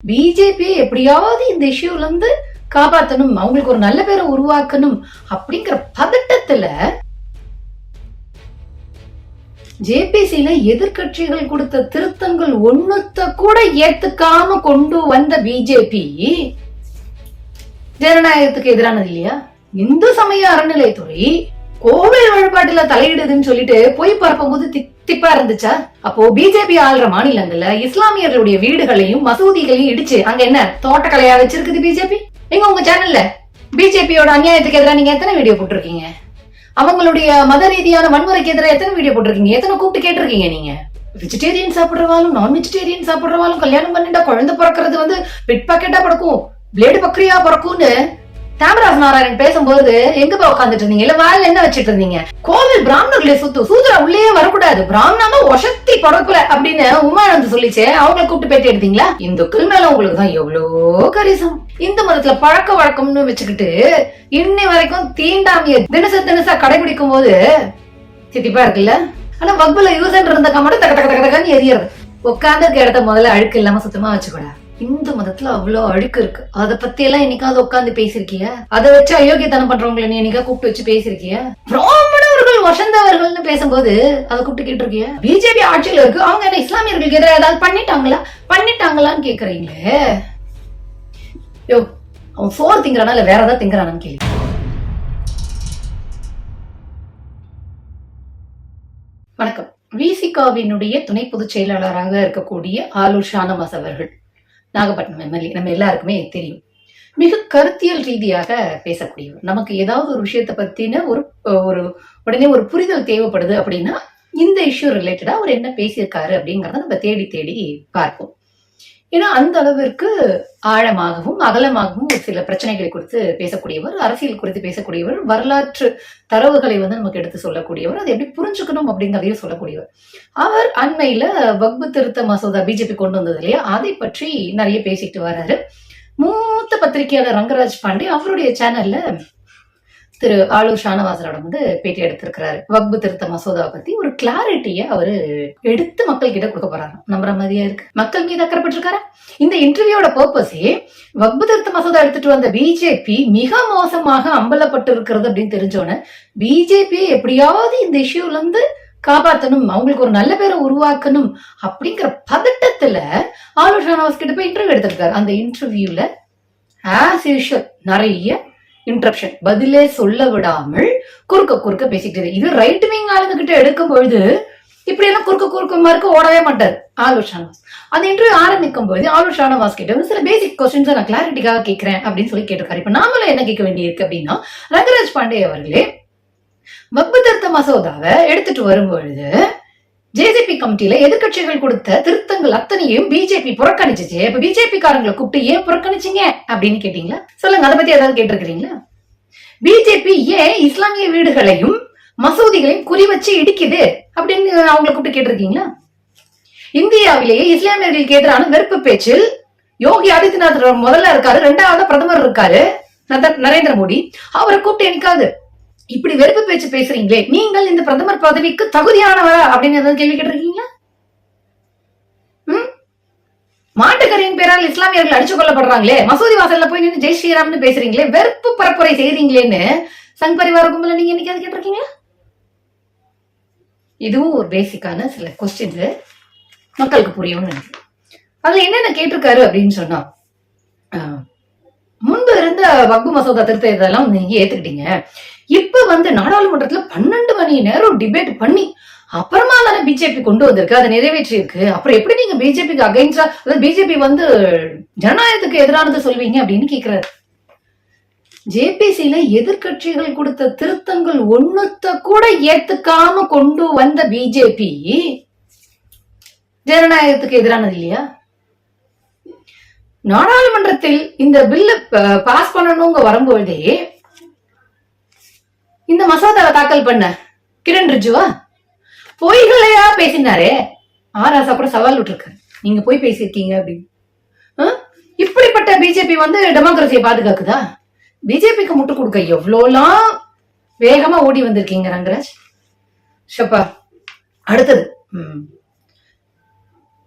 BJP எப்படியாவது இந்த இஷ்யூல இருந்து காப்பாத்தணும் அவங்களுக்கு ஒரு நல்ல பேரை உருவாக்கணும் அப்படிங்கிற பதட்டத்துல ஜேபிசில எதிர்கட்சிகள் கொடுத்த திருத்தங்கள் ஒண்ணுத்த கூட ஏத்துக்காம கொண்டு வந்த பிஜேபி ஜனநாயகத்துக்கு எதிரானது இல்லையா? இந்து சமய அறநிலையத்துறை கோவில் வழிபாட்டுல தலையிடுதுன்னு சொல்லிட்டு போய் பரப்பும் போது திப்பா இருந்துச்சா? அப்போ பிஜேபி ஆள்ற மாநிலங்கள்ல இஸ்லாமியர்களுடைய வீடுகளையும் மசூதிகளையும் இடிச்சு அங்க என்ன தோட்டக்கலையா வச்சிருக்குது பிஜேபி எங்க உங்க சேனல்ல பிஜேபியோட அநியாயத்துக்கு எதிராக நீங்க எத்தனை வீடியோ போட்டிருக்கீங்க? அவங்களுடைய மத ரீதியான வன்முறைக்கு எதிராக எத்தனை வீடியோ போட்டிருக்கீங்க? எத்தனை கூப்பிட்டு கேட்டிருக்கீங்க நீங்க? வெஜிடேரியன் சாப்பிடுறவாலும் நான் வெஜிடேரியன் சாப்பிடுறவாலும் கல்யாணம் பண்ணிட்டா குழந்தை பிறக்கிறது வந்து பிட் பாக்கெட்டா பிறக்கும் பிளேடு பக்ரியா பிறக்கும்னு தாமராஜ் நாராயணன் பேசும்போது எங்க போய் உட்காந்துட்டு இருந்தீங்க? இல்ல வாயில என்ன வச்சிட்டு இருந்தீங்க? கோவில் பிராமணர்களே சுத்து சூத்ரா உள்ளே வரக்கூடாது. பிராமணா ஒசத்தி படப்புல அப்படின்னு உமானந்த் சொல்லிச்சே அவங்கள கூப்பிட்டு பேட்டி எடுத்தீங்களா? இந்துக்கள் மேல உங்களுக்கு தான் எவ்வளோ கரிசம். இந்து மதத்துல பழக்க வழக்கம்னு வச்சுக்கிட்டு இன்னை வரைக்கும் தீண்டாமைய தினச தினசா கடைபிடிக்கும் போது சித்திப்பா இருக்குல்ல? ஆனா வக்புல யூசன் இருந்த மட்டும் தக்க தக்க தக்க தக்கன்னு எரியறது. உட்காந்து இடத்த முதல்ல அழுக்கு இல்லாம சுத்தமா வச்சுக்கூடாது இந்து மதத்துல அவ்வளவு அழுக்கு இருக்கு. அத பத்தி எல்லாம் என்னைக்காவது உட்காந்து பேசிருக்கிய? அதை வச்சு அயோக்கியத்தனம் பண்றவங்களை நீ என்னைக்கா கூப்பிட்டு வச்சு பேசிருக்கிய? பிராமணர்கள் வசந்தவர்கள்னு பேசும்போது அதை கூப்பிட்டு இருக்கிய பிஜேபி ஆட்சியில இருக்கு. அவங்க என்ன இஸ்லாமியர்களுக்கு எதிராக ஏதாவது பண்ணிட்டாங்களா? பண்ணிட்டாங்களான்னு கேக்குறீங்களே. யோ அவன் சோறு திங்கிறானா? இல்ல வேற ஏதாவது திங்கிறானான்னு கேள்வி வணக்கம். விசிகாவினுடைய துணை பொதுச் செயலாளராக இருக்கக்கூடிய ஆலூர் ஷானவாஸ் அவர்கள். நாகப்பட்டினம் எம்எல்ஏ நம்ம எல்லாருக்குமே தெரியும். மிக கருத்தியல் ரீதியாக பேசக்கூடியவர். நமக்கு ஏதாவது ஒரு விஷயத்தை பத்தின ஒரு ஒரு உடனே ஒரு புரிதல் தேவைப்படுது அப்படின்னா இந்த இஷ்யூ ரிலேட்டடா அவர் என்ன பேசியிருக்காரு அப்படிங்கறத நம்ம தேடி தேடி பார்ப்போம். ஏன்னா அந்த அளவிற்கு ஆழமாகவும் அகலமாகவும் ஒரு சில பிரச்சனைகளை குறித்து பேசக்கூடியவர் அரசியல் குறித்து பேசக்கூடியவர் வரலாற்று தரவுகளை வந்து நமக்கு எடுத்து சொல்லக்கூடியவர் அதை எப்படி புரிஞ்சுக்கணும் அப்படிங்கிறதையும் சொல்லக்கூடியவர். அவர் அண்மையில வக்பு திருத்த மசோதா பிஜேபி கொண்டு வந்தது இல்லையா? அதை பற்றி நிறைய பேசிட்டு வர்றாரு மூத்த பத்திரிகையாளர் ரங்கராஜ் பாண்டே அவருடைய சேனல்ல திரு ஆளூர் ஷானவாசனோட வந்து பேட்டி எடுத்திருக்கிறாரு. வக்பு திருத்த மசோதாவை பத்தி ஒரு கிளாரிட்டிய அவரு எடுத்து மக்கள் கிட்ட கொடுக்க போறாரு. நம்புற மாதிரியா இருக்கு? மக்கள் மீது அக்கறைப்பட்டிருக்காரு? இந்த இன்டர்வியூட பர்பஸே வக்பு திருத்த மசோதா எடுத்துட்டு வந்த பிஜேபி மிக மோசமாக அம்பலப்பட்டு இருக்கிறது அப்படின்னு தெரிஞ்சோன்னு பிஜேபி எப்படியாவது இந்த இஷ்யூல இருந்து காப்பாத்தணும் அவங்களுக்கு ஒரு நல்ல பேரை உருவாக்கணும் அப்படிங்கிற பதட்டத்துல ஆலூர் ஷானவாஸ் கிட்ட போய் இன்டர்வியூ எடுத்திருக்காரு. அந்த இன்டர்வியூல ஆஸ் யூஷுவல் நிறைய இன்ட்ரப்ஷன் பதிலே சொல்ல விடாமல் குறுக்க குறுக்க பேசிக்கிட்டு. இது ரைட் விங் ஆளுங்க கிட்ட எடுக்கும் பொழுது இப்படி எல்லாம் குறுக்க குறுக்க மார்க்க ஓடவே மாட்டார். ஆலூர் ஷானவாஸ். அந்த இன்டர்வியூ ஆரம்பிக்கும் பொழுது ஆலூர் ஷானவாஸ் கிட்ட வந்து சில பேசிக் கொஸ்டின்ஸ் நான் கிளாரிட்டிக்காக கேட்கிறேன் அப்படின்னு சொல்லி கேட்டிருக்காரு. இப்ப நாமளும் என்ன கேட்க வேண்டியிருக்கு அப்படின்னா ரங்கராஜ் பாண்டே அவர்களே வக்பு தர்த்த மசோதாவை எடுத்துட்டு வரும்பொழுது ஜேஜேபி கமிட்டியில எதிர்கட்சிகள் கொடுத்த திருத்தங்கள் அத்தனையும் பிஜேபி புறக்கணிச்சுச்சு. இப்ப பிஜேபி காரங்களை கூப்பிட்டு ஏன் புறக்கணிச்சீங்க? அப்படின்னு கேட்டீங்களா? சொல்லுங்க அதை பத்தி ஏதாவது கேட்டிருக்கிறீங்களா? பிஜேபி ஏன் இஸ்லாமிய வீடுகளையும் மசூதிகளையும் குறி வச்சு இடிக்குது? அப்படின்னு அவங்களை கூப்பிட்டு கேட்டிருக்கீங்களா? இந்தியாவிலேயே இஸ்லாமியர்களுக்கு எதிரான வெறுப்பு பேச்சில் யோகி ஆதித்யநாத் முதல்ல இருக்காரு ரெண்டாவது பிரதமர் இருக்காரு நரேந்திர மோடி. அவரை கூப்பிட்டு எனக்காது இப்படி வெறுப்பு பேச்சு பேசுறீங்களே நீங்கள் இந்த பிரதமர் பதவிக்கு தகுதியானவரா அப்படின்னு ஏதாவது கேள்வி கேட்டிருக்கீங்களா? மாட்டுக்கரையின் பேரால் இஸ்லாமியர்கள் அடிச்சு கொள்ளப்படுறாங்களே மசூதி வாசல்ல போய் நின்று ஜெய் ஸ்ரீராம்னு பேசுறீங்களே வெறுப்பு பரப்புரை செய்றீங்களேன்னு சங் பரிவார கும்பல நீங்க என்னைக்காவது கேட்டிருக்கீங்களா இதுவும் ஒரு பேசிக்கான சில கொஸ்டின்ஸ் மக்களுக்கு புரியும்னு நினைக்கிறேன். அதுல என்னென்ன கேட்டிருக்காரு அப்படின்னு சொன்னா ஆஹ், முன்பு இருந்த வக்பு மசோதா திருத்த இதெல்லாம் வந்து நீங்க ஏத்துக்கிட்டீங்க. இப்ப வந்து நாடாளுமன்றத்துல பன்னெண்டு மணி நேரம் டிபேட் பண்ணி அப்புறமா தானே பிஜேபி கொண்டு வந்திருக்கு அதை நிறைவேற்றி இருக்கு அப்புறம் எப்படி நீங்க பிஜேபிக்கு அகைன்ஸ்டா அதாவது பிஜேபி வந்து ஜனநாயகத்துக்கு எதிரானது சொல்வீங்க அப்படின்னு கேக்குறாரு. ஜேபிசில எதிர்க்கட்சிகள் கொடுத்த திருத்தங்கள் ஒண்ணுத்த கூட ஏத்துக்காம கொண்டு வந்த பிஜேபி ஜனநாயகத்துக்கு எதிரானது இல்லையா? நாடாளுமன்றத்தில் இந்த பில்ல பாஸ் பண்ணணுங்க வரும்பொழுதே இந்த மசோதாவை தாக்கல் பண்ண கிரண் ரிஜுவா பொய்களையா பேசினாரே. ஆராசா கூட சவால் விட்டுருக்காரு. நீங்க போய் பேசியிருக்கீங்க அப்படின்னு. ஆ? இப்படிப்பட்ட பிஜேபி வந்து டெமோக்ரஸியை பாதுகாக்குதா? பிஜேபிக்கு முட்டு கொடுக்க எவ்வளோலாம் வேகமா ஓடி வந்திருக்கீங்க ரங்கராஜ்? ஷப்பா அடுத்தது ம்.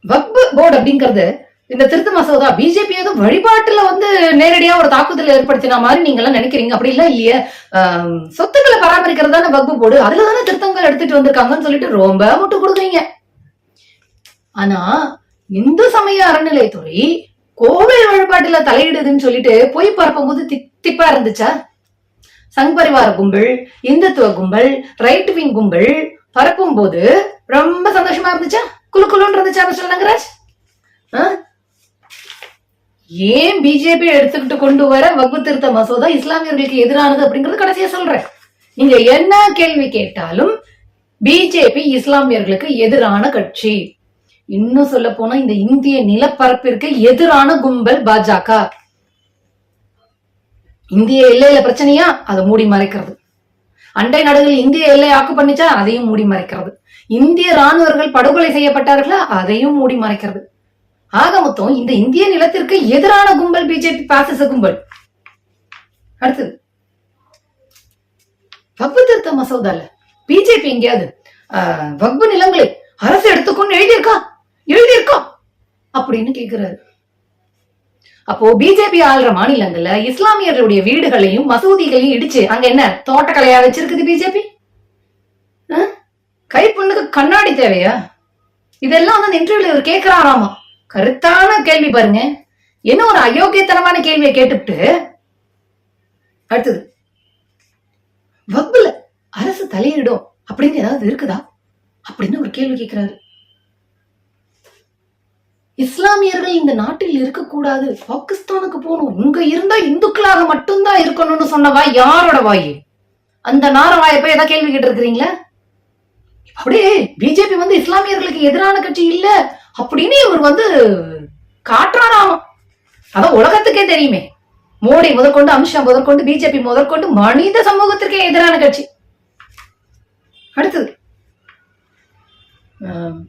வக்பு போர்டு அப்படிங்கறது இந்த திருத்த மசோதா பிஜேபி ஏதோ வழிபாட்டுல வந்து நேரடியா ஒரு தாக்குதல் ஏற்படுத்தின மாதிரி நீங்க எல்லாம் நினைக்கிறீங்க? அப்படி எல்லாம் இல்லையே? சொத்துக்களை பராமரிக்கிறது தானே வகுப்பு போடு அதுல தானே திருத்தங்கள் எடுத்துட்டு வந்திருக்காங்கன்னு சொல்லிட்டு ரொம்ப முட்டு கொடுக்குறீங்க. ஆனா இந்து சமய அறநிலையத்துறை கோவில் வழிபாட்டுல தலையிடுதுன்னு சொல்லிட்டு பொய் பரப்பும் போது தித்திப்பா இருந்துச்சா? சங் பரிவார கும்பல் இந்துத்துவ கும்பல் ரைட் விங் கும்பல் பரப்பும் போது ரொம்ப சந்தோஷமா இருந்துச்சா? குலு குலுன்னு இருந்துச்சா மிஸ்டர் ராஜ் ஆ? ஏன் பிஜேபி எடுத்துக்கிட்டு கொண்டு வர வகுப்பு திருத்த மசோதா இஸ்லாமியர்களுக்கு எதிரானது அப்படிங்கறது கடைசியா சொல்றேன். நீங்க என்ன கேள்வி கேட்டாலும் பிஜேபி இஸ்லாமியர்களுக்கு எதிரான கட்சி. இன்னும் சொல்ல போனா இந்த இந்திய நிலப்பரப்பிற்கு எதிரான கும்பல் பாஜக. இந்திய எல்லையில பிரச்சனையா? அதை மூடி மறைக்கிறது. அண்டை நாடுகள் இந்திய எல்லை ஆக்கு பண்ணிச்சா? அதையும் மூடி மறைக்கிறது. இந்திய ராணுவர்கள் படுகொலை செய்யப்பட்டார்களா? அதையும் மூடி மறைக்கிறது. ஆக மொத்தம் இந்த இந்திய நிலத்திற்கு எதிரான கும்பல் பிஜேபி பாசிச கும்பல். அடுத்தது. வக்பு திருத்த மசோதால பிஜேபி எங்கேயாவது ஆஹ், வக்பு நிலங்களை அரசு எடுத்துக்கொண்டு எழுதியிருக்கா? எழுதியிருக்கா? அப்படின்னு கேக்குறாரு. அப்போ பிஜேபி ஆள்ற மாநிலங்கள்ல இஸ்லாமியர்களுடைய வீடுகளையும் மசூதிகளையும் இடிச்சு அங்க என்ன தோட்டக்கலையா வச்சிருக்குது பிஜேபி? கைப்பொண்ணுக்கு கண்ணாடி தேவையா? இதெல்லாம் வந்து இன்டர்வியூல இவர் கேக்குறாராமா? கருத்தான கேள்வி பாருங்க. என்ன ஒரு அயோக்கியத்தனமான கேள்வியை கேட்டுவிட்டு அடுத்தது வகுப்புல அரசு தலையிடும் அப்படின்னு ஏதாவது இருக்குதா? அப்படின்னு ஒரு கேள்வி கேட்கிறாரு. இஸ்லாமியர்கள் இந்த நாட்டில் இருக்கக்கூடாது. பாகிஸ்தானுக்கு போகணும். இங்க இருந்தா இந்துக்களாக மட்டும்தான் இருக்கணும்னு சொன்ன யாரோட வாய்? அந்த நார வாயை போய் ஏதாவது கேள்வி கேட்டு இருக்கிறீங்களா அப்படியே பிஜேபி வந்து இஸ்லாமியர்களுக்கு எதிரான கட்சி இல்ல. அப்படின்னு இவர் வந்து காட்டுறாராமா. அதான் உலகத்துக்கே தெரியுமே. மோடி முதற்கொண்டு அமித்ஷா முதற்கொண்டு பிஜேபி முதற்கொண்டு மனித சமூகத்திற்கே எதிரான கட்சி. அடுத்தது. ஆம்,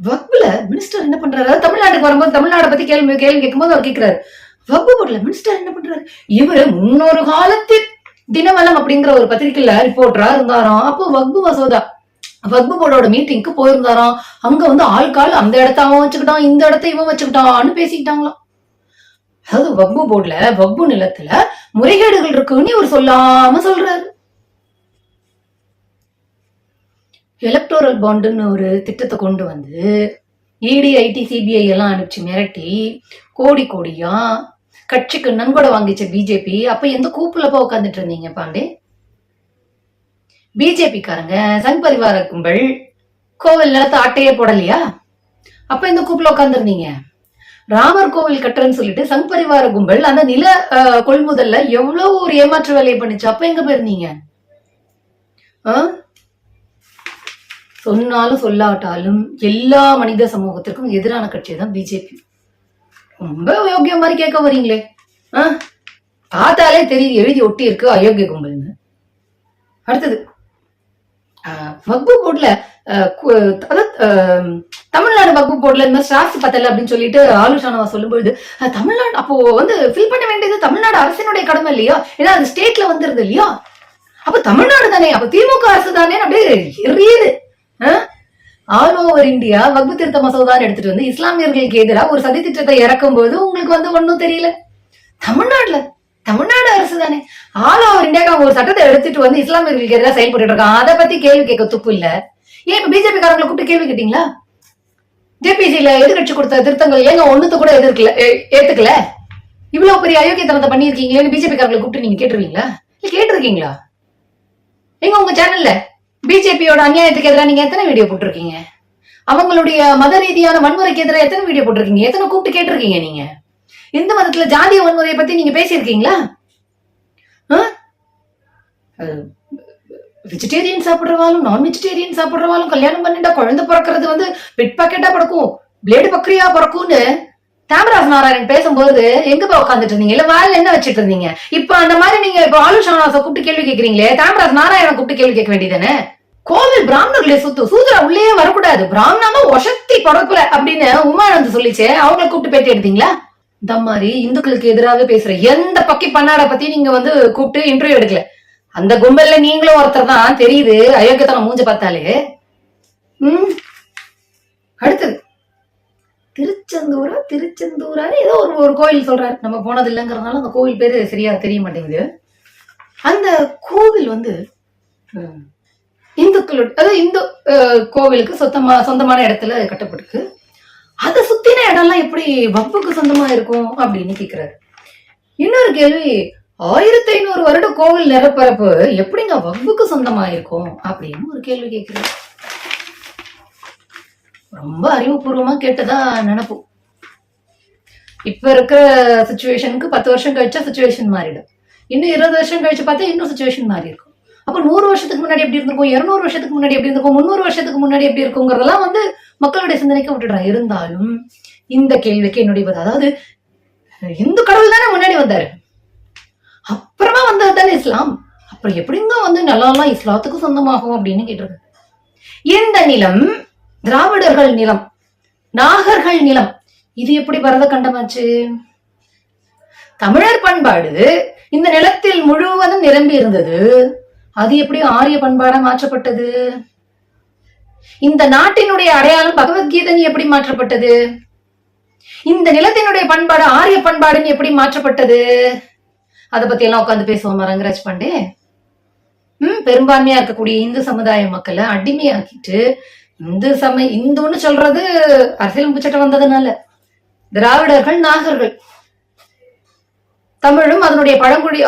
வக்புல மினிஸ்டர் என்ன பண்றாரு? தமிழ்நாட்டுக்கு வரும்போது தமிழ்நாட்டை பத்தி கேள்வி கேள்வி கேட்கும்போது அவர் கேட்கிறாரு. வக்பு போர்டுல மினிஸ்டர் என்ன பண்றாரு? இவர் முன்னொரு காலத்தில் தினமலம் அப்படிங்கிற ஒரு பத்திரிகையில ரிப்போர்ட்டரா இருந்தாராம். அப்போ வக்பு மசோதா வக்பு போர்டோட மீட்டிங்க்கு போயிருந்தாராம். அங்க வந்து ஆள்கால் அந்த இடத்த அவன் வச்சுக்கிட்டான் இந்த இடத்த இவன் வச்சுக்கிட்டான்னு பேசிக்கிட்டாங்களாம். அதாவது வக்பு போர்டுல வக்பு நிலத்துல முறைகேடுகள் இருக்குன்னு இவர் சொல்லாம சொல்றாரு. எலக்டோரல் பாண்டுன்னு ஒரு திட்டத்தை கொண்டு வந்து இடி ஐடி சிபிஐ எல்லாம் அனுப்பிச்சு மிரட்டி கோடி கோடியா கட்சிக்கு நன்கொடை வாங்கிச்ச பிஜேபி அப்ப எந்த கூப்புல உட்காந்துட்டு இருந்தீங்க பாண்டே? பிஜேபிக்காரங்க சங் பரிவார கும்பல் கோவில் நிலத்தை ஆட்டையே போடலையா? அப்ப இந்த கூப்பில் உட்காந்துருந்தீங்க ராமர் கோவில் கட்டுறேன்னு சொல்லிட்டு சங் பரிவார கும்பல் அந்த நில கொள்முதல்ல எவ்வளவு ஒரு ஏமாற்று வேலையை பண்ணுச்சு? அப்ப எங்க போயிருந்தீங்க? ஆ? சொன்னாலும் சொல்லாட்டாலும் எல்லா மனித சமூகத்திற்கும் எதிரான கட்சி தான் பிஜேபி ரொம்ப யோக்கிய மாதிரி கேட்க வரீங்களே. ஆ? பார்த்தாலே தெரியுது எழுதி ஒட்டி இருக்கு அயோக்கிய கும்பல்னு. அடுத்தது. வக்பு போர்டுல அதாவது தமிழ்நாடு வக்பு போர்டுல இந்த மாதிரி ஸ்டாஃப்ஸ் பத்தல அப்படின்னு சொல்லிட்டு ஆலோசனை சொல்லும்பொழுது தமிழ்நாடு அப்போ வந்து ஃபில் பண்ண வேண்டியது தமிழ்நாடு அரசினுடைய கடமை இல்லையா? ஏன்னா அது ஸ்டேட்ல வந்துருது இல்லையா? அப்ப தமிழ்நாடு தானே அப்ப திமுக அரசு தானே அப்படியே எரியுது. ஆல் ஓவர் இந்தியா வக்பு திருத்த மசோதான்னு எடுத்துட்டு வந்து இஸ்லாமியர்களுக்கு எதிராக ஒரு சதி திட்டத்தை இறக்கும் போது உங்களுக்கு வந்து ஒன்றும் தெரியல. தமிழ்நாடுல தமிழ்நாடு அரசு தானே? ஆல் ஓவர் இந்தியாவுக்கு அவங்க ஒரு சட்டத்தை எடுத்துட்டு வந்து இஸ்லாமியர்களுக்கு எதிராக செயல்பட்டு இருக்காங்க. அதை பத்தி கேள்வி கேட்க துப்பு இல்ல. ஏன் இப்ப பிஜேபி காரங்களை கூப்பிட்டு கேள்வி கேட்டீங்களா? ஜேபிசில எதிர்கட்சி கொடுத்த திருத்தங்கள் ஏங்க ஒண்ணுத்த கூட எதிர்க்கல ஏ- ஏத்துக்கல? இவ்வளவு பெரிய அயோக்கியத்தனத்தை பண்ணியிருக்கீங்களேன்னு பிஜேபி காரங்களை கூப்பிட்டு நீங்க கேட்டுருவீங்களா? இல்ல கேட்டிருக்கீங்களா? எங்க உங்க சேனல்ல பிஜேபியோட அநியாயத்துக்கு எதிராக நீங்க எத்தனை வீடியோ போட்டிருக்கீங்க? அவங்களுடைய மத ரீதியான வன்முறைக்கு எதிராக எத்தனை வீடியோ போட்டிருக்கீங்க? எத்தனை கூப்பிட்டு கேட்டிருக்கீங்க நீங்க? இந்து மதத்துல ஜாதிய வன்முறையை பத்தி நீங்க பேசியிருக்கீங்களா? வெஜிடேரியன் சாப்பிடுறவாலும் நான் வெஜிடேரியன் சாப்பிடுறவாலும் கல்யாணம் பண்ணிட்டா குழந்தை பிறக்கிறது வந்து பிட் பாக்கெட்டா பிறக்கும் பிளேடு பக்ரியா பிறக்கும்னு தாமராஜ் நாராயணன் பேசும்போது எங்க போய் உட்காந்துட்டு இருந்தீங்க? இல்ல வாயில என்ன வச்சிட்டு இருந்தீங்க? இப்ப அந்த மாதிரி நீங்க இப்ப ஆலுஷானாச கூப்பிட்டு கேள்வி கேக்குறீங்களே தாமராஜ் நாராயணன் கூப்பிட்டு கேள்வி கேட்க வேண்டியதானே கோவில் பிராமணர்களே சுத்து சூதரா உள்ளே வரக்கூடாது. பிராமணமா தான் ஒசத்தி படப்புல அப்படின்னு உமானந்த் சொல்லிச்சே அவங்கள கூப்பிட்டு பேட்டி எடுத்தீங்களா? இந்த மாதிரி இந்துக்களுக்கு எதிராக பேசுற எந்த பக்கி பண்ணாட பத்தி நீங்க வந்து கூப்பிட்டு இன்டர்வியூ எடுக்கல. அந்த கும்பல்ல நீங்களும் ஒருத்தர் தான். தெரியுது. அயோக்கியத்தனம் மூஞ்ச பார்த்தாலே. ம். அடுத்தது. திருச்செந்தூரா திருச்செந்தூரா ஏதோ ஒரு ஒரு கோயில் சொல்றாரு. நம்ம போனது இல்லைங்கிறதுனால அந்த கோவில் பேரு சரியா தெரிய மாட்டேங்குது. அந்த கோவில் வந்து இந்துக்களோட அதாவது இந்து கோவிலுக்கு சொந்தமா சொந்தமான இடத்துல கட்டப்பட்டிருக்கு. அதை சுத்தின இடம்லாம் எப்படி வம்புக்கு சொந்தமா இருக்கும் அப்படின்னு கேக்குறாரு. இன்னொரு கேள்வி ஆயிரத்தி ஐநூறு வருட கோவில் நிலப்பரப்பு எப்படிங்க வம்புக்கு சொந்தமா இருக்கும் அப்படின்னு ஒரு கேள்வி கேட்கிறாரு ரொம்ப அறிவுபூர்வமா கேட்டதா நினைப்போம் இப்ப இருக்கிற சுச்சுவேஷனுக்கு பத்து வருஷம் கழிச்சா சுச்சுவேஷன் மாறிடும். இன்னும் இருபது வருஷம் கழிச்சு பார்த்தா இன்னும் சுச்சுவேஷன் மாறி இருக்கும் அப்போ நூறு வருஷத்துக்கு முன்னாடி எப்படி இருந்திருக்கும்? இருநூறு வருஷத்துக்கு முன்னாடி எப்படி இருந்திருக்கும்? முந்நூறு வருஷத்துக்கு முன்னாடி எப்படி இருக்குங்கிறதெல்லாம் வந்து மக்களுடைய சிந்தனைக்கு விட்டுடுறா இருந்தாலும் இந்த கேள்விக்கு என்னுடைய பதில் அதாவது இந்து கடவுள் தானே முன்னாடி வந்தாரு. அப்புறமா வந்தது தானே இஸ்லாம். அப்புறம் எப்படிங்க வந்து நிலம்லாம் இஸ்லாத்துக்கு சொந்தமாகும் அப்படின்னு கேட்டிருக்கு. இந்த நிலம் திராவிடர்கள் நிலம் நாகர்கள் நிலம் இது எப்படி பரத கண்டமாச்சு? தமிழர் பண்பாடு இந்த நிலத்தில் முழுவதும் நிரம்பி இருந்தது அது எப்படி ஆரிய பண்பாடா மாற்றப்பட்டது? இந்த நாட்டினுடைய அடையாளம் பகவத்கீதன் எப்படி மாற்றப்பட்டது? இந்த நிலத்தினுடைய பண்பாடு ஆரிய பண்பாடுன்னு எப்படி மாற்றப்பட்டது? அதை பத்தி எல்லாம் உட்காந்து பேசுவோம் ரங்கராஜ் பாண்டே ம் பெரும்பான்மையா இருக்கக்கூடிய இந்து சமுதாய மக்களை அடிமையாக்கிட்டு இந்து சமய இந்துன்னு சொல்றது அரசியல் முச்சட்டம் வந்ததுனால. திராவிடர்கள் நாகர்கள். தமிழும் அதனுடைய பழங்குடி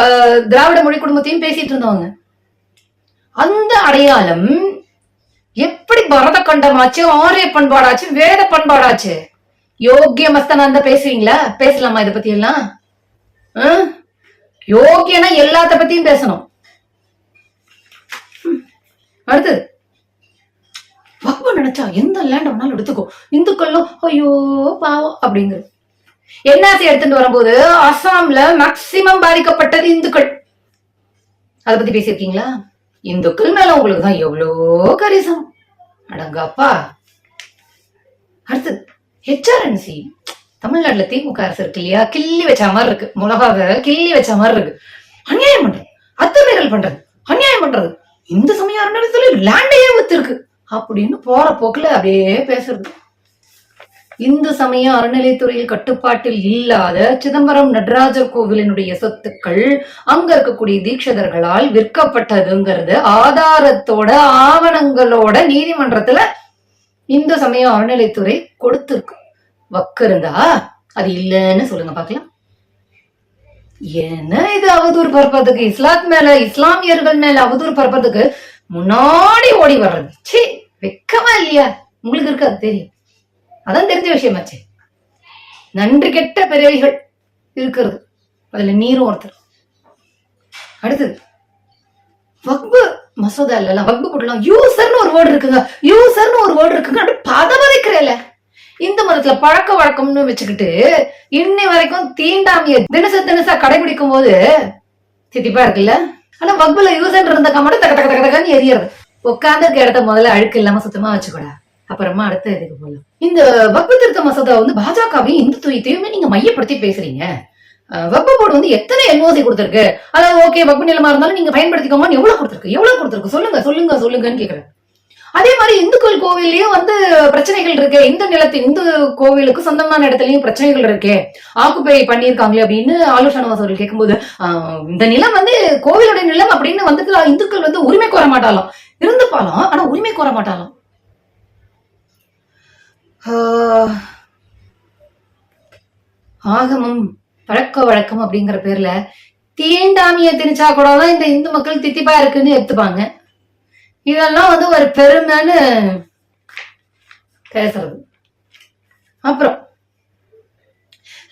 திராவிட மொழி குடும்பத்தையும் பேசிட்டு இருந்தவங்க. அந்த அடையாளம் எப்படி பரத கண்டமாச்சு ஆரிய பண்பாடாச்சு வேத பண்பாடாச்சு? யோக்கிய மஸ்தனாந்த பேசுவீங்களா பேசலாமா இதை பத்தி எல்லாம்? ஆ? எல்லாத்த பத்தியும் பேசணும். அடுத்து அடுத்தது. நினைச்சா எந்த லேண்ட் வேணாலும் எடுத்துக்கோ. இந்துக்களும் ஐயோ பாவம் அப்படிங்கிறது. என்ஆர்சி எடுத்துட்டு வரும்போது அசாம்ல மேக்சிமம் பாதிக்கப்பட்டது இந்துக்கள். அதை பத்தி பேசியிருக்கீங்களா? இந்துக்கள் மேல உங்களுக்கு தான் எவ்வளோ கரிசம். அடங்கப்பா. அடுத்தது ஹெச்ஆர்என்சி தமிழ்நாட்டுல திமுக அரசு இருக்கு இல்லையா? கிள்ளி வச்ச மாதிரி இருக்கு. மிளகாவை கிள்ளி வச்ச மாதிரி இருக்கு. அநியாயம் பண்றது. அத்துமீறல் பண்றது. அநியாயம் பண்றது. இந்த சமயம் அறநிலையத்துல லேண்டையே வித்து இருக்கு அப்படின்னு போற போக்குல அப்படியே பேசுறது. இந்து சமய அறநிலைத்துறையில் கட்டுப்பாட்டில் இல்லாத சிதம்பரம் நடராஜர் கோவிலினுடைய சொத்துக்கள் அங்க இருக்கக்கூடிய தீட்சிதர்களால் விற்கப்பட்டதுங்கிறது ஆதாரத்தோட ஆவணங்களோட நீதிமன்றத்துல இந்து சமய அறநிலைத்துறை கொடுத்துருக்கு. வக்கு இருந்தா அது இல்லைன்னு சொல்லுங்க பாக்கலாம் என்ன இது அவதூறு பரப்பதுக்கு இஸ்லாத் மேல இஸ்லாமியர்கள் மேல அவதூறு பரப்பதுக்கு முன்னாடி ஓடி வர்றது. ச்சீ வெக்கமா இல்லையா? உங்களுக்கு இருக்காது தெரியும். அதான் தெரிஞ்ச விஷயமாச்சே நன்றி கெட்ட பிறவிகள் இருக்கிறது. அதுல நீரும் ஒருத்தர். அடுத்தது வக்பு மசோதா இல்ல வக்பு போடலாம் யூசர்னு ஒரு வேர்டு இருக்குங்க. யூசர்னு ஒரு வேர்டு இருக்குங்க. அப்படி பதவதைக்கிறேல இந்த மதத்துல பழக்க வழக்கம்னு வச்சுக்கிட்டு இன்னை வரைக்கும் தீண்டாமைய தினச தினசா கடைபிடிக்கும் போது சித்திப்பா இருக்குல்ல? ஆனா வக்புல யூசர் இருந்தக்கா மட்டும் தக்க தக்க தக்க தக்கன்னு எரியறது. உட்காந்துருக்க இடத்த முதல்ல அழுக்கு இல்லாம சுத்தமா வச்சுக்கூடா. அப்புறமா அடுத்த இதுக்கு போகலாம் இந்த வக்பு திருத்த மசோதா வந்து பாஜகவையும் இந்துத்துவத்தையுமே நீங்க மையப்படுத்தி பேசுறீங்க. அஹ் வக்பு போர்டு வந்து எத்தனை என்ஓசி கொடுத்துருக்கு? அதாவது ஓகே வக்பு நிலமா இருந்தாலும் நீங்க பயன்படுத்திக்கோங்கன்னு எவ்வளவு கொடுத்துருக்கு? எவ்வளவு கொடுத்துருக்கு? சொல்லுங்க சொல்லுங்க சொல்லுங்கன்னு கேக்குறேன். அதே மாதிரி இந்துக்கள் கோவில்லயும் வந்து பிரச்சனைகள் இருக்கு. இந்து நிலத்து இந்து கோவிலுக்கு சொந்தமான இடத்துலயும் பிரச்சனைகள் இருக்கு. ஆக்குப்பை பண்ணியிருக்காங்களே அப்படின்னு ஆலோசனை அவர்கள் கேட்கும்போது ஆஹ், இந்த நிலம் வந்து கோவிலுடைய நிலம் அப்படின்னு வந்துட்டு இந்துக்கள் வந்து உரிமை கோர மாட்டாலாம் இருந்துப்பாலாம் ஆனா உரிமை கோர மாட்டாலாம் ஆகமும் பழக்க வழக்கம் அப்படிங்கிற பேர்ல தீண்டாமிய திணிச்சா கூட தான் இந்த இந்து மக்கள் தித்திப்பா இருக்குன்னு எடுத்துப்பாங்க. இதெல்லாம் வந்து ஒரு பெருமைன்னு பேசுறது. அப்புறம்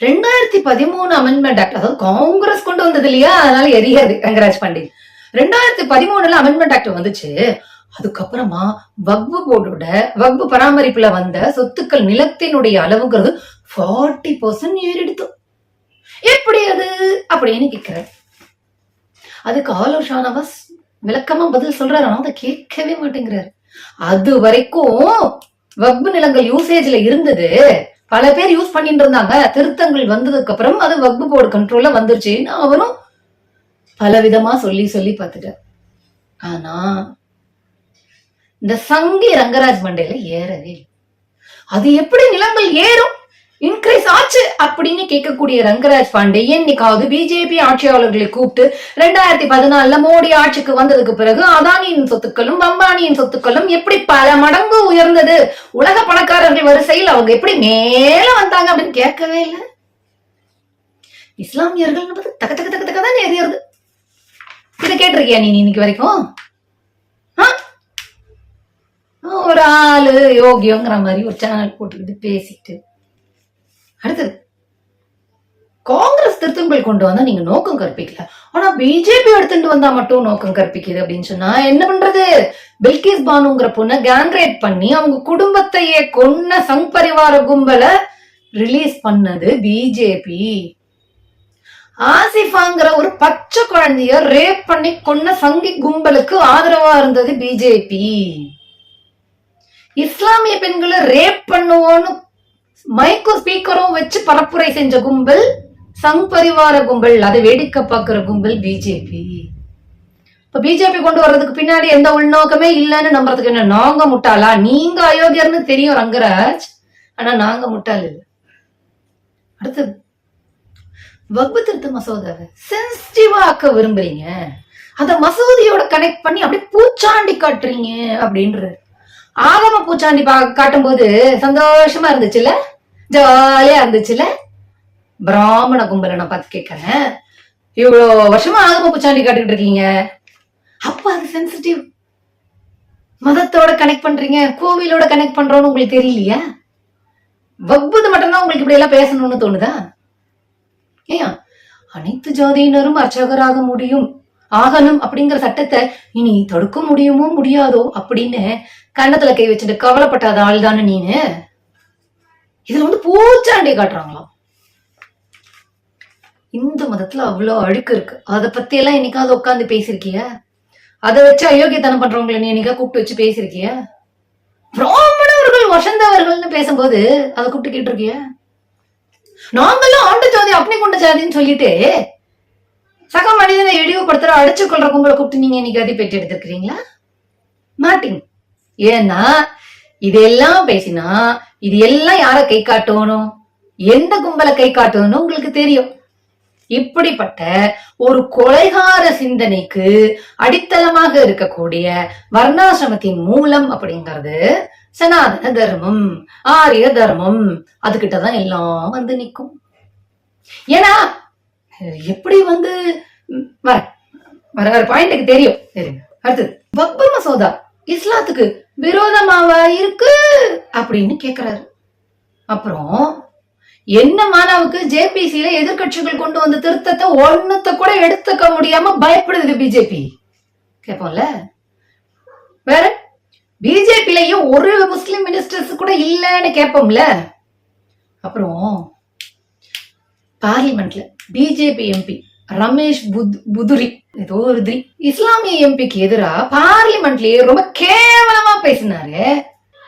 ரெண்டாயிரத்தி பதிமூணு அமெண்ட்மெண்ட் ஆக்ட் அதாவது காங்கிரஸ் கொண்டு வந்தது இல்லையா? அதனால எரியாது ரங்கராஜ் பாண்டியன். ரெண்டாயிரத்தி பதிமூணுல அமெண்ட்மெண்ட் ஆக்ட் வந்துச்சு. அதுக்கப்புறமா வக்பு போர்டோட வக்பு பராமரிப்புல வந்த சொத்துக்கள் நிலத்தினுடைய அளவுங்கிறது ஃபார்ட்டி பர்சன்ட் ஏறிடுத்து. எப்படி அது? அப்படின்னு கேட்கிறேன் அதுக்கு ஆலோசனாவஸ் விளக்கமா பதில் சொல்றாரு. ஆனா அதை கேட்கவே மாட்டேங்கிறாரு. அது வரைக்கும் வக்பு நிலங்கள் யூசேஜ்ல இருந்தது. பல பேர் யூஸ் பண்ணிட்டு இருந்தாங்க. திருத்தங்கள் வந்ததுக்கு அப்புறம் அது வக்பு போர்டு கண்ட்ரோல்ல வந்துருச்சுன்னு அவரும் பலவிதமா சொல்லி சொல்லி பார்த்துட்டார். ஆனா இந்த சங்கி ரங்கராஜ் மண்டையில ஏறவே அது எப்படி நிலங்கள் ஏறும்? இன்க்ரீஸ் ஆச்சு அப்படின்னு கேட்கக்கூடிய ரங்கராஜ் பாண்டே என்னைக்காவது பிஜேபி ஆட்சியாளர்களை கூப்பிட்டு ரெண்டாயிரத்தி பதினாலுல மோடி ஆட்சிக்கு வந்ததுக்கு பிறகு அதானியின் சொத்துக்களும் அம்பானியின் சொத்துக்களும் எப்படி பல மடங்கு உயர்ந்தது? உலக பணக்காரர்கள் வரிசையில் அவங்க எப்படி மேல வந்தாங்க அப்படின்னு கேட்கவே இல்லை. இஸ்லாமியர்கள் தக்க தக்க தக்க தக்க தான் எரியறது இதை கேட்டிருக்கியா நீ இன்னைக்கு வரைக்கும்? ஒரு ஆளு யோகியோங்கிற மாதிரி ஒரு சேனல் போட்டுக்கிட்டு பேசிட்டு. அடுத்தது காங்கிரஸ் திருத்தங்கள் கொண்டு வந்தா நீங்க நோக்கம் கற்பிக்கல. ஆனா பிஜேபி எடுத்துட்டு வந்தா மட்டும் நோக்கம் கற்பிக்குது அப்படின்னு சொன்னா என்ன பண்றது? பில்கிஸ் பானுங்கிற பொண்ணை கேங்ரேட் பண்ணி அவங்க குடும்பத்தையே கொன்ன சங் பரிவார கும்பலை ரிலீஸ் பண்ணது பிஜேபி ஆசிஃபாங்கிற ஒரு பச்சை குழந்தைய ரேப் பண்ணி கொன்ன சங்கி கும்பலுக்கு ஆதரவா இருந்தது பிஜேபி இஸ்லாமிய பெண்களை ரேப் பண்ணுவோன்னு மைக்கும் ஸ்பீக்கரும் வச்சு பரப்புரை செஞ்ச கும்பல் சங் பரிவார கும்பல் அதை வேடிக்கை பார்க்கிற கும்பல் பிஜேபி இப்ப பிஜேபி கொண்டு வர்றதுக்கு பின்னாடி எந்த உள்நோக்கமே இல்லைன்னு நம்புறதுக்கு என்ன? நாங்க முட்டாளா? நீங்க அயோக்கியர்னு தெரியும் ரங்கராஜ். ஆனா நாங்க முட்டாள் இல்லை. அடுத்தது வகுப்பு திருத்த மசோதாவை சென்சிட்டிவா ஆக்க விரும்புறீங்க. அத மசூதியோட கனெக்ட் பண்ணி அப்படியே பூச்சாண்டி காட்டுறீங்க அப்படின்றாரு. ஆகம பூச்சாண்டி பா காட்டும்போது சந்தோஷமா இருந்துச்சுல்ல? ஜாலியா இருந்துச்சுல்ல? பிராமண கும்பலை நான் பார்த்து கேட்கறேன் இவ்வளோ வருஷமா ஆகம பூச்சாண்டி காட்டுக்கிட்டு இருக்கீங்க. அப்போ அது சென்சிட்டிவ் மதத்தோட கனெக்ட் பண்றீங்க கோவிலோட கனெக்ட் பண்றோம்னு உங்களுக்கு தெரியலையா? வக்புது மட்டும்தான் உங்களுக்கு இப்படி எல்லாம் பேசணும்னு தோணுதா? ஏன்? அனைத்து ஜாதியினரும் அர்ச்சகராக முடியும். ஆகணும் அப்படிங்கிற சட்டத்தை இனி தடுக்க முடியுமோ முடியாதோ அப்படின்னு கன்னத்துல கை வச்சுட்டு கவலைப்பட்டாத ஆள் தானே நீனு? இதுல வந்து பூச்சாண்டி காட்டுறாங்களாம். இந்து மதத்துல அவ்வளோ அழுக்கு இருக்கு. அதை பத்தி எல்லாம் என்னைக்காவது உட்காந்து பேசியிருக்கிய? அதை வச்சு அயோக்கியத்தனம் பண்றவங்களை நீ என்னைக்கா கூப்பிட்டு வச்சு பேசியிருக்கிய? பிராமணவர்கள் வசந்தவர்கள்னு பேசும்போது அதை கூப்பிட்டு கேட்டிருக்கிய? நாமெல்லாம் ஆண்டு ஜாதி அப்படி கொண்ட ஜாதின்னு சொல்லிட்டு சக மனிதனை இழிவுபடுத்துற அடிச்சு கொள்ற கும்பலை கூப்பிட்டு நீங்க இன்னைக்கு அதி பேட்டி எடுத்திருக்கிறீங்களா? மாட்டீங்க ஏன்னா இதெல்லாம் பேசினா இது எல்லாம் யார கை காட்டணும்? எந்த கும்பலை கை காட்டணும் உங்களுக்கு தெரியும். இப்படிப்பட்ட ஒரு கொலைகார சிந்தனைக்கு அடித்தளமாக இருக்கக்கூடிய வர்ணாசிரமத்தின் மூலம் அப்படிங்கிறது சனாதன தர்மம் ஆரிய தர்மம் அதுகிட்டதான் எல்லாம் வந்து நிற்கும். ஏன்னா எப்படி வந்து வர வர வர பாயிண்ட்டுக்கு தெரியும். தெரியும் அடுத்தது வக்பு மசோதா இஸ்லாத்துக்கு விரோதமாவா இருக்கு? அப்படின்னு கேக்குறாரு. அப்புறம் என்ன மானாவுக்கு ஜேபிசியில எதிர்க்கட்சிகள் கொண்டு வந்த திருத்தத்தை ஒண்ணுத்த கூட எடுத்துக்க முடியாம பயப்படுது பிஜேபி? கேட்போம்ல வேற பிஜேபிலையும் ஒரு முஸ்லிம் மினிஸ்டர்ஸ் கூட இல்லைன்னு கேட்போம்ல அப்புறம் பார்லிமெண்ட்ல பிஜேபி எம்பி ரமேஷ் புத்- புதுரி ஏதோ ஒரு திரி. இஸ்லாமிய எம்பிக்கு எதிரா பார்லிமெண்ட்லயே ரொம்ப கேவலமா பேசினாரு.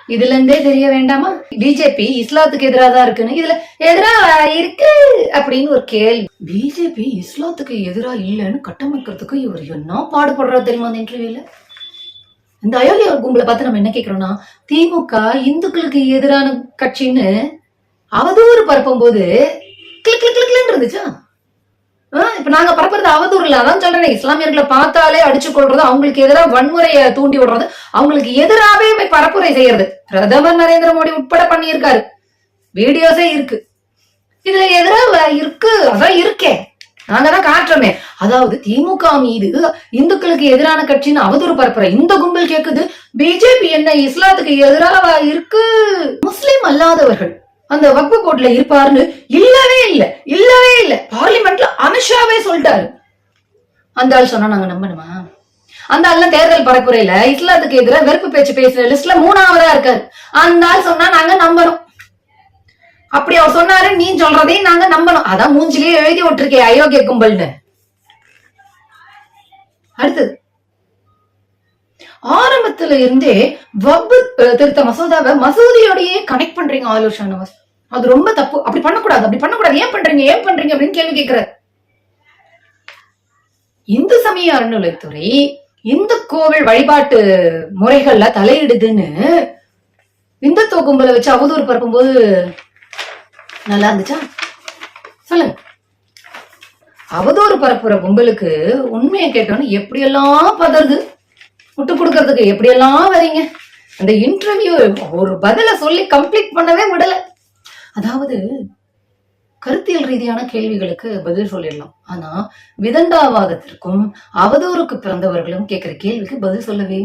இதுல இருந்தே தெரிய வேண்டாமா? பிஜேபி இஸ்லாத்துக்கு எதிராக தான் இருக்குன்னு இதுல எதிரா இருக்கு அப்படின்னு ஒரு கேள்வி. பிஜேபி இஸ்லாத்துக்கு எதிரா இல்லைன்னு கட்டமைக்கிறதுக்கு இவர் என்ன பாடுபடுறாரு தெரியுமா அந்த இன்டர்வியூல இந்த அயோக்கிய கும்பலை பார்த்து நம்ம என்ன கேட்கிறோம்னா திமுக இந்துக்களுக்கு எதிரான கட்சின்னு அவதூறு பரப்பும் போது கிளிக் கிளிக் கிளிக்லன்னு இருந்துச்சா? இப்ப நாங்க பரப்புறது அவதூறு இல்ல அதான் சொல்றேன் இஸ்லாமியர்களை பார்த்தாலே அடிச்சு கொள்றது அவங்களுக்கு எதிராக வன்முறையை தூண்டி விடுறது அவங்களுக்கு எதிராகவே போய் பரப்புரை செய்யறது. பிரதமர் நரேந்திர மோடி உட்பட பண்ணியிருக்காரு. வீடியோஸே இருக்கு. இதுல எதிராக இருக்கு. அதான் இருக்கே. நாங்க தான் காட்டுறோமே. அதாவது திமுக மீது இந்துக்களுக்கு எதிரான கட்சின்னு அவதூறு பரப்புற இந்த கும்பல் கேக்குது. பிஜேபி என்ன இஸ்லாத்துக்கு எதிராக இருக்கு? முஸ்லிம் அல்லாதவர்கள். அந்த வக்பு கோர்ட்ல இருப்பாருன்னு இல்லவே இல்ல இல்லவே இல்ல. பார்லிமெண்ட்ல அமித்ஷாவே சொல்லிட்டாரு. அந்த ஆள் சொன்னா நாங்க நம்பணுமா? அந்த ஆள் தேர்தல் பரப்புரையில இஸ்லாத்துக்கு எதிராக வெறுப்பு பேச்சு பேசுற லிஸ்ட்ல மூணாவதா இருக்காரு. அந்த ஆள் சொன்னா நாங்க நம்பணும். அப்படி அவர் சொன்னாரு நீ சொல்றதையும் நாங்க நம்பணும். அதான் மூஞ்சிலேயே எழுதி விட்டுருக்கே அயோக்கிய கும்பல்னு. அடுத்தது. ஆரம்பத்துல இருந்தே வப்பு திருத்த மசோதாவை மசூதியோடயே கனெக்ட் பண்றீங்க ஆலோசனை அது ரொம்ப தப்பு. அப்படி பண்ணக்கூடாது. அப்படி பண்ணக்கூடாது. ஏன் பண்றீங்க? ஏன் பண்றீங்க? அப்படின்னு கேள்வி கேட்கிறார். இந்து சமய அறநிலைத்துறை இந்து கோவில் வழிபாட்டு முறைகள்ல தலையிடுதுன்னு இந்துத்துவ கும்பலை வச்சு அவதூறு பரப்பும்போது நல்லா இருந்துச்சா? சொல்லுங்க. அவதூறு பரப்புற கும்பலுக்கு உண்மையை கேட்டோன்னு எப்படியெல்லாம் பதறுது? விட்டு கொடுக்கறதுக்கு எப்படியெல்லாம் வரீங்க? அந்த இன்டர்வியூ ஒரு பதில சொல்லி கம்ப்ளீட் பண்ணவே விடலை. அதாவது கருத்தியல் ரீதியான கேள்விகளுக்கு பதில் சொல்லிடலாம். ஆனா விதண்டாவாதத்திற்கும் அவதூறுக்கு பிறந்தவர்களும் கேட்கிற கேள்விக்கு பதில் சொல்லவே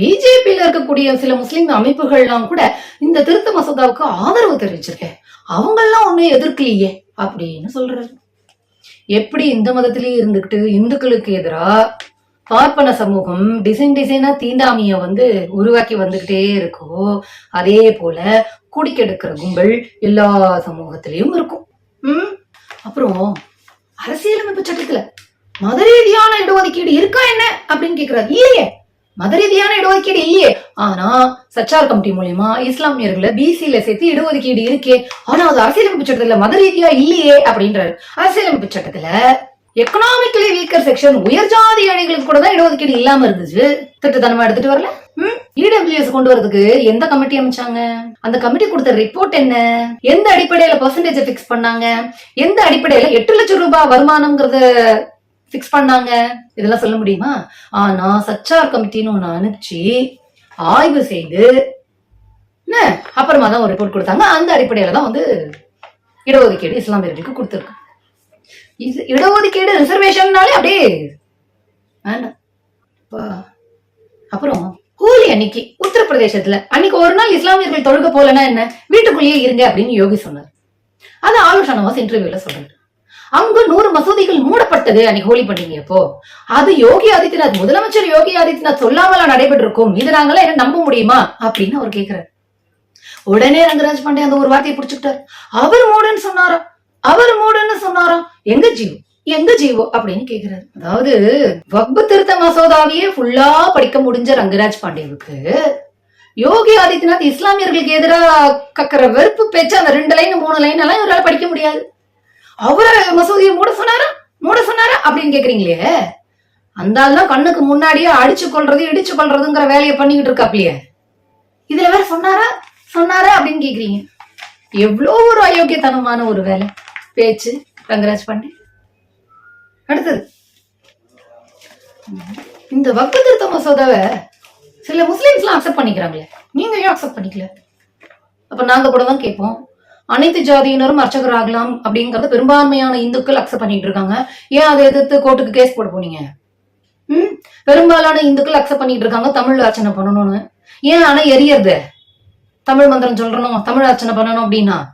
பிஜேபியில இருக்கக்கூடிய சில முஸ்லிம் அமைப்புகள்லாம் கூட இந்த திருத்த மசோதாவுக்கு ஆதரவு தெரிவிச்சிருக்கேன். அவங்கெல்லாம் ஒன்னும் எதிர்க்கலையே அப்படின்னு சொல்றாரு எப்படி இந்த மதத்திலேயே இருந்துகிட்டு இந்துக்களுக்கு எதிரா பார்ப்பன சமூகம் டிசைன் டிசைனா தீண்டாமைய வந்து உருவாக்கி வந்துகிட்டே இருக்கோ அதே போல குடிக்கெடுக்கிற கும்பல் எல்லா சமூகத்திலையும் இருக்கும். ம்? அப்புறம் அரசியலமைப்பு சட்டத்துல மத ரீதியான இடஒதுக்கீடு இருக்கா என்ன அப்படின்னு கேக்குறாரு. இல்லையே. மத ரீதியான இடஒதுக்கீடு இல்லையே. ஆனா சச்சார் கமிட்டி மூலியமா இஸ்லாமியர்களை பிசில சேர்த்து இடஒதுக்கீடு இருக்கே. ஆனா அது அரசியலமைப்பு சட்டத்துல மத ரீதியா இல்லையே அப்படின்றாரு. அரசியலமைப்பு சட்டத்துல எக்கனாமிக்கலி வீக்கர் செக்ஷன் உயர் ஜாதி அணிகளுக்கு கூட தான் இடஒதுக்கீடு இல்லாம இருந்துச்சு. திட்டத்தனமா எடுத்துட்டு வரல? இடபிள்யூஎஸ் கொண்டு வரதுக்கு எந்த கமிட்டி அமைச்சாங்க? அந்த கமிட்டி கொடுத்த ரிப்போர்ட் என்ன? எந்த அடிப்படையில பர்சன்டேஜ் பிக்ஸ் பண்ணாங்க? எந்த அடிப்படையில எட்டு லட்சம் ரூபாய் வருமானம்ங்கிறத பிக்ஸ் பண்ணாங்க? இதெல்லாம் சொல்ல முடியுமா? ஆனா சச்சார் கமிட்டின்னு ஒண்ணு அனுப்பிச்சு ஆய்வு செய்து என்ன? அப்புறமா தான் ஒரு ரிப்போர்ட் கொடுத்தாங்க. அந்த அடிப்படையில தான் வந்து இடஒதுக்கீடு இஸ்லாமியர்களுக்கு கொடுத்துருக்கு. இடஒதுக்கீடு ரிசர்வேஷன்னாலே அப்படியே வேண்டாம். பா- அப்புறம் ஹோலி அன்னைக்கு உத்தரப்பிரதேசத்துல அன்னைக்கு ஒரு நாள் இஸ்லாமியர்கள் தொழுக போலன்னா என்ன? வீட்டுக்குள்ளேயே இருங்க அப்படின்னு யோகி சொன்னார். அது ஆலோசனவாஸ் இன்டர்வியூல சொல்றாரு அங்கு நூறு மசூதிகள் மூடப்பட்டது அன்னைக்கு ஹோலி பண்டிகை அப்போ. அது யோகி ஆதித்யநாத் முதலமைச்சர் யோகி ஆதித்யநாத் சொல்லாமலா நடைபெற்றிருக்கும். இது நாங்களாம் என்ன நம்ப முடியுமா? அப்படின்னு அவர் கேக்குறாரு. உடனே ரங்கராஜ் பாண்டே அந்த ஒரு வார்த்தையை பிடிச்சுக்கிட்டார். அவர் மூடுன்னு சொன்னாரா? அவர் மூடுன்னு சொன்னாராம் எங்க ஜீவோ? எங்க ஜீவோ? அப்படின்னு கேக்குறாரு. அதாவது வக்பு திருத்த மசோதாவையே ஃபுல்லா படிக்க முடிஞ்ச ரங்கராஜ் பாண்டேவுக்கு யோகி ஆதித்யநாத் இஸ்லாமியர்களுக்கு எதிராக கக்கிற வெறுப்பு பேச்சு அந்த ரெண்டு லைன் மூணு லைன் எல்லாம் இவரால் படிக்க முடியாது. அவரை மசூதியை மூட சொன்னாரா? மூட சொன்னாரா? அப்படின்னு கேக்குறீங்களே. அந்த ஆள் தான் கண்ணுக்கு முன்னாடியே அடிச்சு கொள்றது இடிச்சு கொள்றதுங்கிற வேலையை பண்ணிக்கிட்டு இருக்காப்லையே. இதுல வேற சொன்னாரா? சொன்னாரா அப்படின்னு கேக்குறீங்க. எவ்வளோ ஒரு அயோக்கியத்தனமான ஒரு வேலை. பேச்சு. ரங்கராஜ் பாண்டே. அடுத்தது. இந்த வக்கு திருத்த மசோதாவை சில முஸ்லீம்ஸ்லாம் அக்செப்ட் பண்ணிக்கிறாங்களே. நீங்க ஏன் அக்செப்ட் பண்ணிக்கல? அப்ப நாங்க கூட தான் கேட்போம். அனைத்து ஜாதியினரும் அர்ச்சகர் ஆகலாம் அப்படிங்கறத பெரும்பான்மையான இந்துக்கள் அக்செப்ட் பண்ணிட்டு இருக்காங்க. ஏன் அதை எதிர்த்து கோர்ட்டுக்கு கேஸ் போட போனீங்க? ம்? பெரும்பாலான இந்துக்கள் அக்செப்ட் பண்ணிட்டு இருக்காங்க. தமிழ் அர்ச்சனை பண்ணணும்னு. ஏன் ஆனா எரியறது? தமிழ் மந்திரம் சொல்றணும் தமிழ் அர்ச்சனை பண்ணணும் அப்படின்னா.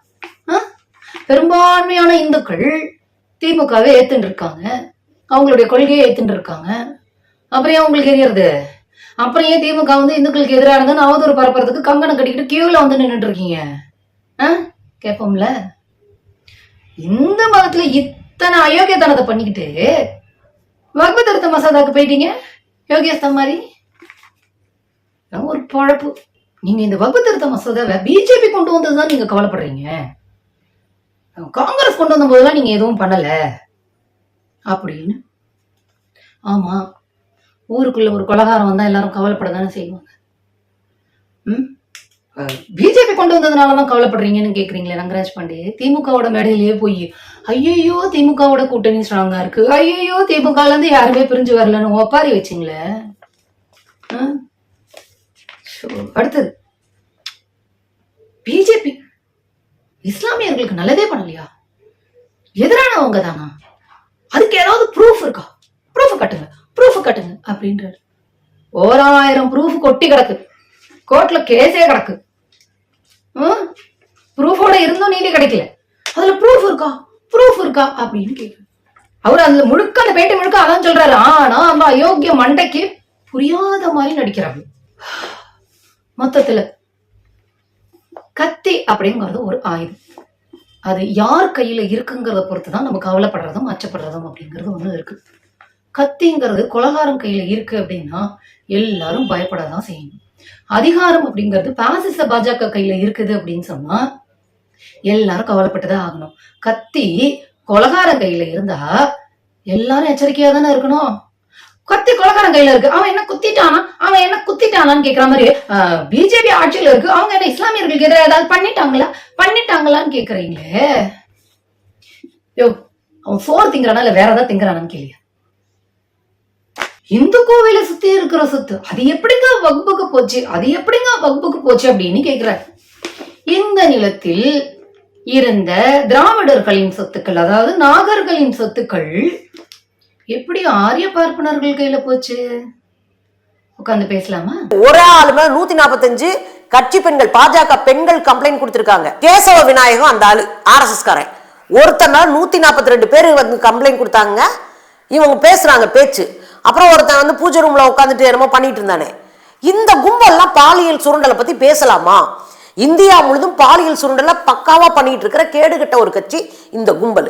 பெரும்பான்மையான இந்துக்கள் திமுகவை ஏத்துட்டு இருக்காங்க அவங்களுடைய கொள்கையை ஏத்துட்டு இருக்காங்க அப்புறம் ஏன் உங்களுக்கு எரியறது? அப்புறம் ஏன் திமுக வந்து இந்துக்களுக்கு எதிராக இருந்ததுன்னு அவதூறு பரப்புறதுக்கு கங்கணம் கட்டிக்கிட்டு கியூல வந்து நின்றுட்டு இருக்கீங்க ஆ? கேட்போம்ல இந்த மதத்துல இத்தனை அயோக்கியத்தனத்தை பண்ணிக்கிட்டு வகுப்பு திருத்த மசோதாக்கு போயிட்டீங்க? யோகியஸ்தம் மாதிரி? ஒரு பொழப்பு. நீங்க இந்த வகுப்பு திருத்த மசோதாவை பிஜேபி கொண்டு வந்ததுதான் நீங்க கவலைப்படுறீங்க. காங்கிரஸ் கொண்டு வந்த போதெல்லாம் நீங்க எதுவும் பண்ணல. அப்படின்னு. ஆமா ஊருக்குள்ள ஒரு கொலகாரம் வந்தா எல்லாரும் கவலைப்பட தானே செய்வாங்க. ம்? பிஜேபி கொண்டு வந்ததுனாலதான் கவலைப்படுறீங்கன்னு கேக்குறீங்களே ரங்கராஜ் பாண்டே திமுகவோட மேடையிலேயே போய் ஐயோ திமுகவோட கூட்டணி ஸ்ட்ராங்கா இருக்கு. ஐயையோ திமுகல இருந்து யாருமே பிரிஞ்சு வரலன்னு ஒப்பாரி வச்சிங்களே. ஆ? ஷோ, அடுத்தது. பிஜேபி இஸ்லாமியர்களுக்கு நல்லதே பண்ணலையா? எதிரானவங்க தானா? அதுக்கு ஏதாவது ப்ரூஃப் இருக்கா? ப்ரூஃப் கட்டுங்க ப்ரூஃப் கட்டுங்க அப்படின்றாரு. ஓராயிரம் ப்ரூஃப் கொட்டி கிடக்கு. கோர்ட்ல கேஸே கிடக்கு. ப்ரூஃபோட இருந்தும் நீதி கிடைக்கல. அதுல ப்ரூஃப் இருக்கா? ப்ரூஃப் இருக்கா? அப்படின்னு கேட்கு அவர் அந்த முழுக்க அந்த பேட்டி முழுக்க அதான் சொல்றாரு. ஆனா அந்த அயோக்கிய மண்டைக்கு புரியாத மாதிரி நடிக்கிறாங்க மொத்தத்துல கத்தி அப்படிங்கிறது ஒரு ஆயுதம். அது யார் கையில இருக்குங்கிறத பொறுத்து தான் நம்ம கவலைப்படுறதும் அச்சப்படுறதும் அப்படிங்கிறது ஒண்ணு இருக்கு. கத்திங்கிறது கொலகாரம் கையில இருக்கு அப்படின்னா எல்லாரும் பயப்படதான் செய்யணும். அதிகாரம் அப்படிங்கிறது பாசிச பாஜக கையில இருக்குது அப்படின்னு சொன்னா எல்லாரும் கவலைப்பட்டுதான் ஆகணும். கத்தி கொலகார கையில இருந்தா எல்லாரும் எச்சரிக்கையா தானே இருக்கணும்? கத்தி கொலகாரன் கையில இருக்கு. அவன் என்ன குத்திட்டானா? அவன் என்ன குத்திட்டானான்னு கேக்குற மாதிரி பிஜேபி ஆட்சியில இருக்கு. அவங்க என்ன இஸ்லாமியர்களுக்கு எதிராக ஏதாவது பண்ணிட்டாங்களா? பண்ணிட்டாங்களான்னு கேக்குறீங்களே. யோ அவன் சோறு திங்கிறானா இல்ல வேற ஏதாவது திங்கிறானான்னு கேளியா இந்து கோவில சுத்தி இருக்கிற சொத்து அது எப்படிங்க வகுப்புக்கு போச்சு? அது எப்படிங்க வகுப்புக்கு போச்சு அப்படின்னு கேக்குற. இந்த நிலத்தில் இருந்த திராவிடர்களின் சொத்துக்கள் அதாவது நாகர்களின் சொத்துக்கள் எப்படி ஆரிய பார்ப்பனர்கள் கையில போச்சு? உட்காந்து பேசலாமா? ஒரு ஆளுமே நூத்தி நாற்பத்தஞ்சு கட்சி பெண்கள் பாஜக பெண்கள் கம்ப்ளைண்ட் கொடுத்திருக்காங்க. கேசவ விநாயகம் அந்த ஆளு ஆர்எஸ்எஸ் காரன் ஒருத்தனால நூத்தி நாற்பத்தி ரெண்டு பேர் வந்து கம்ப்ளைண்ட் கொடுத்தாங்க. இவங்க பேசுறாங்க பேச்சு. அப்புறம் ஒருத்தன் வந்து பூஜை ரூம்ல உட்காந்துட்டு என்னமோ பண்ணிட்டு இருந்தானே. இந்த கும்பல்லாம் பாலியல் சுருண்டலை பத்தி பேசலாமா? இந்தியா முழுதும் பாலியல் சுரண்டலை பக்காவா பண்ணிட்டு இருக்கிற கேடுகட்ட ஒரு கட்சி இந்த கும்பல்.